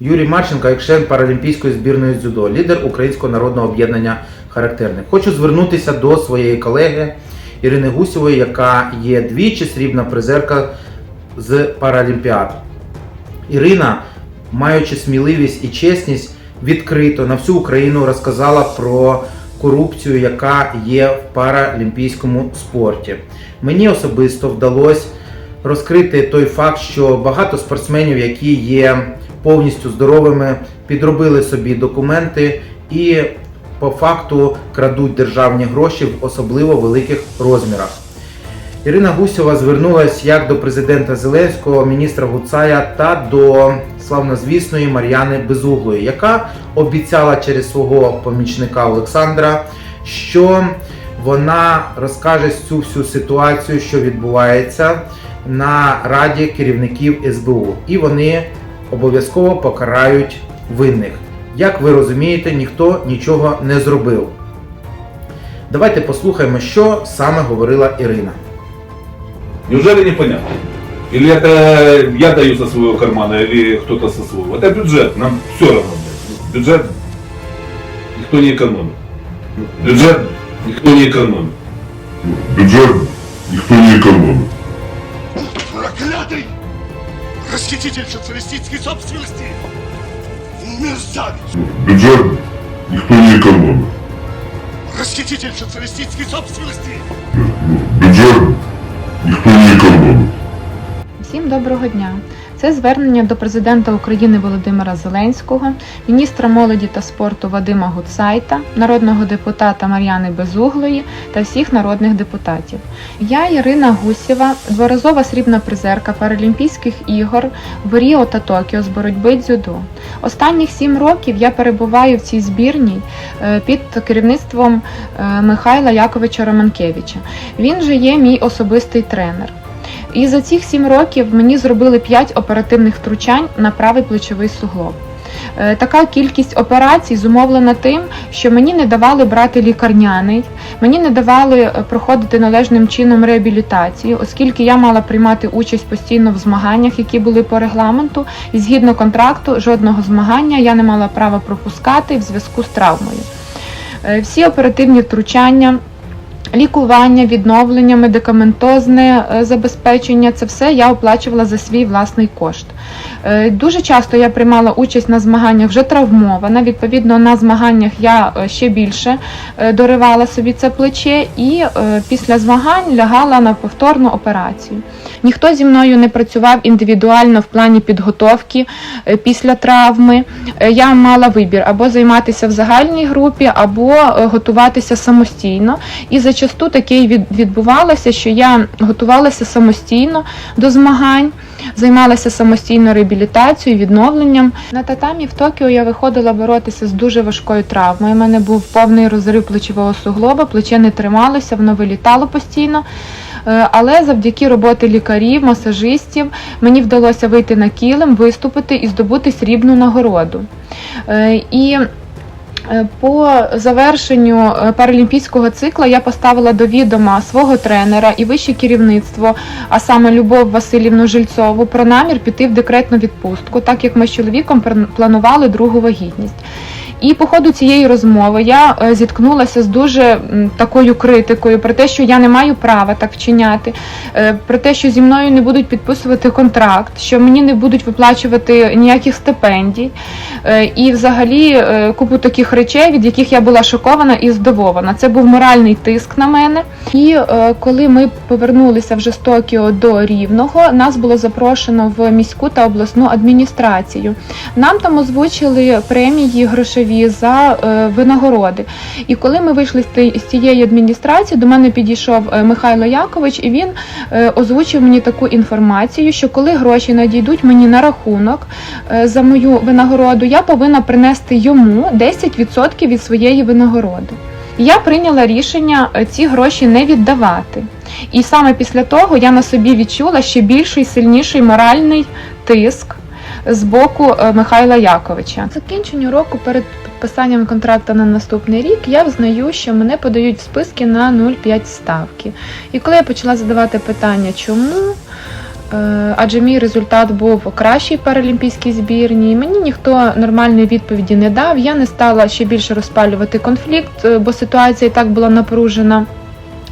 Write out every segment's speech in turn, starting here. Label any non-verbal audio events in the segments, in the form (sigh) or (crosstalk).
Юрій Марченко, як член паралімпійської збірної дзюдо, лідер Українського народного об'єднання характерних. Хочу звернутися до своєї колеги Ірини Гусєвої, яка є двічі срібна призерка з Паралімпіад. Ірина, маючи сміливість і чесність, відкрито на всю Україну розказала про корупцію, яка є в паралімпійському спорті. Мені особисто вдалося розкрити той факт, що багато спортсменів, які є повністю здоровими, підробили собі документи і по факту крадуть державні гроші в особливо великих розмірах. Ірина Гусєва звернулася як до президента Зеленського, міністра Гуцая та до славнозвісної Мар'яни Безуглої, яка обіцяла через свого помічника Олександра, що вона розкаже цю всю ситуацію, що відбувається на раді керівників СБУ, і вони обов'язково покарають винних. Як ви розумієте, ніхто нічого не зробив. Давайте послухаємо, що саме говорила Ірина. Неужели непонятно? Или это я даю со своего кармана, или кто-то со своего? Это бюджет, нам все равно. блядь. Бюджет никто не экономит. Бюджет никто не экономит. Бюджет никто не экономит. Проклятый! Расхититель социалистической собственности! Мерзавец! Бюджет никто не экономит. Расхититель социалистической собственности! Бюджет никто не экономит. Всім доброго дня. Це звернення до президента України Володимира Зеленського, міністра молоді та спорту Вадима Гуцайта, народного депутата Мар'яни Безуглої та всіх народних депутатів. Я Ірина Гусєва, дворазова срібна призерка Паралімпійських ігор в Ріо та Токіо з боротьби дзюдо. Останніх сім років я перебуваю в цій збірній е, під керівництвом е, Михайла Яковича Романкевича. Він же є мій особистий тренер. І за цих сім років мені зробили 5 оперативних втручань на правий плечовий суглоб. Е, Така кількість операцій зумовлена тим, що мені не давали брати лікарняний, мені не давали е, проходити належним чином реабілітацію, оскільки я мала приймати участь постійно в змаганнях, які були по регламенту, і згідно контракту жодного змагання я не мала права пропускати в зв'язку з травмою. Е, Всі оперативні втручання Лікування, відновлення, медикаментозне е, забезпечення це все я оплачувала за свій власний кошт. Е, Дуже часто я приймала участь на змаганнях вже травмована. Відповідно, на змаганнях я е, ще більше доривала собі це плече і після змагань лягала на повторну операцію. Ніхто зі мною не працював індивідуально в плані підготовки е, після травми. Е, Я мала вибір або займатися в загальній групі, або е, готуватися самостійно. І зачасту таке відбувалося, що я готувалася самостійно до змагань, займалася самостійно реабілітацією, відновленням. На татамі в Токіо я виходила боротися з дуже важкою травмою. У мене був повний розрив плечового суглоба, плече не трималося, воно вилітало постійно. Е, Але завдяки роботи лікарів, масажистів мені вдалося вийти на килим, виступити і здобути срібну нагороду. Е, І Е, По завершенню паралімпійського цикла я поставила до відома свого тренера і вище керівництво, а саме Любов Васильівну Жильцову, про намір піти в декретну відпустку, так як ми з чоловіком планували другу вагітність. І по ходу цієї розмови я е, зіткнулася з дуже такою критикою про те, що я не маю права так вчиняти, е, про те, що зі мною не будуть підписувати контракт, що мені не будуть виплачувати ніяких стипендій. Е, І взагалі е, купу таких речей, від яких я була шокована і здивована. Це був моральний тиск на мене. І е, коли ми повернулися вже з Токіо до Рівного, нас було запрошено в міську та обласну адміністрацію. Нам там озвучили премії грошові за винагороди. І коли ми вийшли з цієї адміністрації, до мене підійшов Михайло Якович, і він озвучив мені таку інформацію, що коли гроші надійдуть мені на рахунок за мою винагороду, я повинна принести йому 10% від своєї винагороди. Я прийняла рішення е, ці гроші не віддавати. І саме після того я на собі відчула ще більший, сильніший моральний тиск з боку е, Михайла Яковича. Закінченню року перед підписанням контракту на наступний рік я взнаю, що мене подають в списки на 0,5 ставки. І коли я почала задавати питання, чому, Адже мій результат був кращий паралімпійській збірній. Мені ніхто нормальної відповіді не дав. Я не стала ще більше розпалювати конфлікт, е, бо ситуація і так була напружена.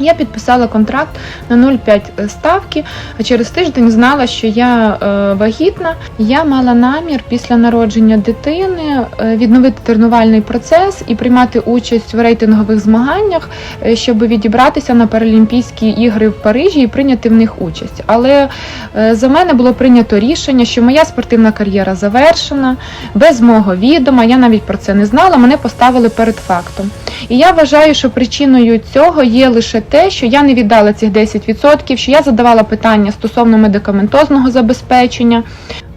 Я підписала контракт на 0,5 ставки, а через тиждень знала, що я е, вагітна. Я мала намір після народження дитини е, відновити тренувальний процес і приймати участь в рейтингових змаганнях, е, щоб відібратися на Паралімпійські ігри в Парижі і прийняти в них участь. Але е, за мене було прийнято рішення, що моя спортивна кар'єра завершена без мого відома. Я навіть про це не знала. Мене поставили перед фактом. І я вважаю, що причиною цього є лише те, що я не віддала цих 10%, що я задавала питання стосовно медикаментозного забезпечення.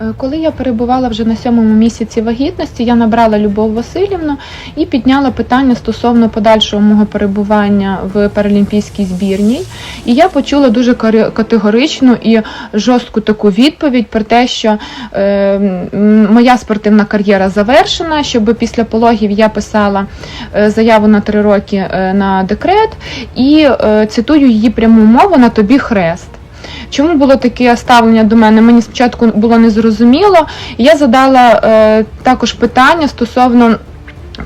Е, Коли я перебувала вже на сьомому місяці вагітності, я набрала Любов Васильівну і підняла питання стосовно подальшого мого перебування в паралімпійській збірній. І я почула дуже категоричну і жорстку таку відповідь про те, що е, моя спортивна кар'єра завершена, щоб після пологів я писала е, заяву на три роки е, на декрет і е, цитую її пряму мову на тобі хрест. Чому було таке ставлення до мене? Мені спочатку було незрозуміло. Я задала е, також питання стосовно.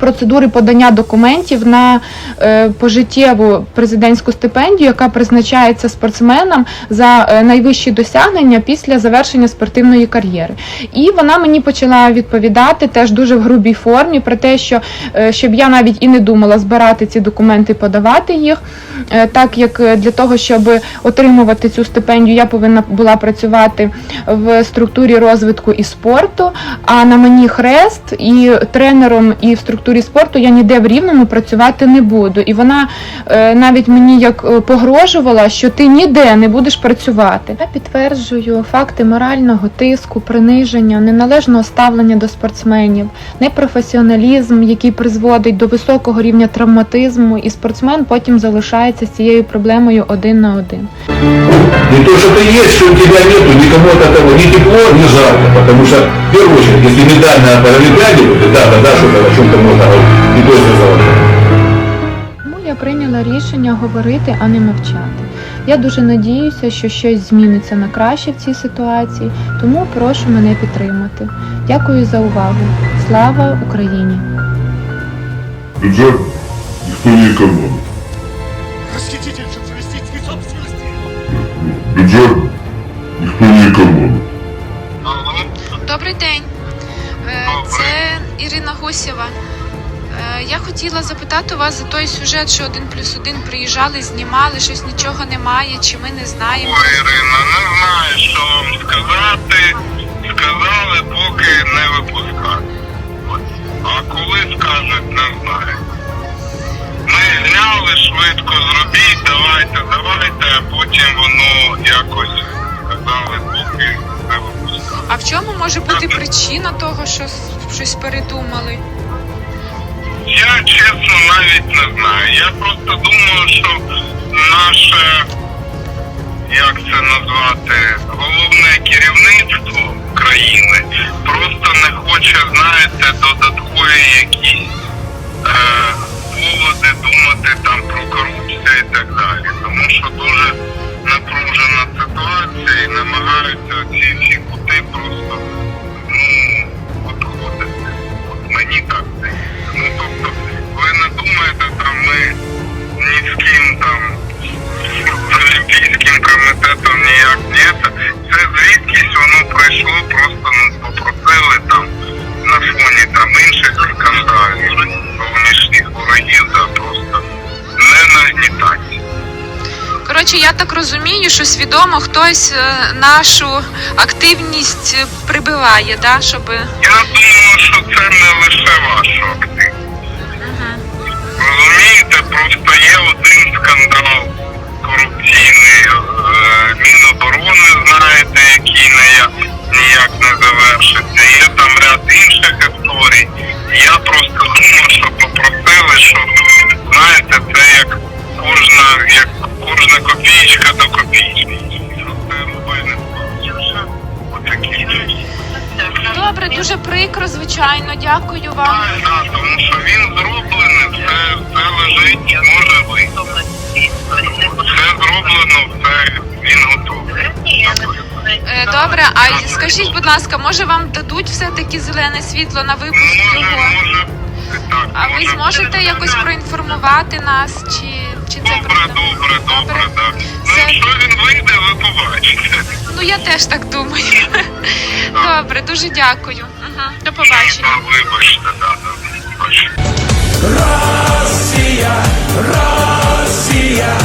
Процедури подання документів на е, пожиттєву президентську стипендію, яка призначається спортсменам за е, найвищі досягнення після завершення спортивної кар'єри. І вона мені почала відповідати теж дуже в грубій формі про те, що е, щоб я навіть і не думала збирати ці документи, подавати їх, так як для того, щоб отримувати цю стипендію, я повинна була працювати в структурі розвитку і спорту. А на мені хрест і тренером і в структурі спорту я ніде в рівному працювати не буду. І вона е, навіть мені як е, погрожувала, що ти ніде не будеш працювати. Я підтверджую факти морального тиску, приниження, неналежного ставлення до спортсменів, непрофесіоналізм, який призводить до високого рівня травматизму, і спортсмен потім залишається з цією проблемою один на один. Не то, что ты есть, что у тебя нету, никому от этого ни тепло, ни жарко. Потому что, в первую очередь, если медаль на Паралимпиаде да, тогда что-то о чем-то можно что золото. Тому я прийняла рішення говорити, а не мовчати. Я дуже надіюся, що щось зміниться на краще в цій ситуації, тому прошу мене підтримати. Дякую за увагу. Слава Україні! Бюджет никто не экономит. Расхититель социалистической собственности! Бюджет никто не экономит. Добрий день, Е, це Ірина Гусєва. Е, Я хотіла запитати у вас за той сюжет, що один плюс один приїжджали, знімали, щось нічого немає, чи ми не знаємо. Ой, Ірина, не знаю, що вам сказати. Сказали, поки не випускати. От. А коли скажуть, не знаю. Ми зняли швидко, зробіть, давайте, давайте, а потім воно якось сказали, поки не випускати. А в чому може бути причина того, що щось передумали? Я чесно навіть не знаю. Я просто думаю, що наше, як це назвати, головне керівництво країни просто не хоче, знаєте, додаткові якісь Коротше, я так розумію, що свідомо хтось е, нашу активність е, прибиває, да? щоб. Я думаю, що це не лише ваша активність. Мгм. Розумієте, просто є один скандал корупційний е, Міноборони, знаєте, який ніяк, ніяк не завершиться. Є там ряд інших історій. Я просто думаю, що попросили, щоб знаєте, це як кожна, як копійка до копійки. Добре, дуже прикро, звичайно. Дякую вам. Так, тому що він зроблений, все, все лежить, може бути. Все зроблено, все він готовий. Е, Добре, а скажіть, будь ласка, може вам дадуть все-таки зелене світло на випуск Може, його? може. Так, А ви може. зможете якось проінформувати нас, чи, Добре, добре, добре, так. Ну, Це- якщо він вийде, ви побачите. Ну я теж так думаю. (laughs) Добре, дуже дякую. Угу. До побачення. А, Вибачте, так, так. Бачите. Росія, Росія,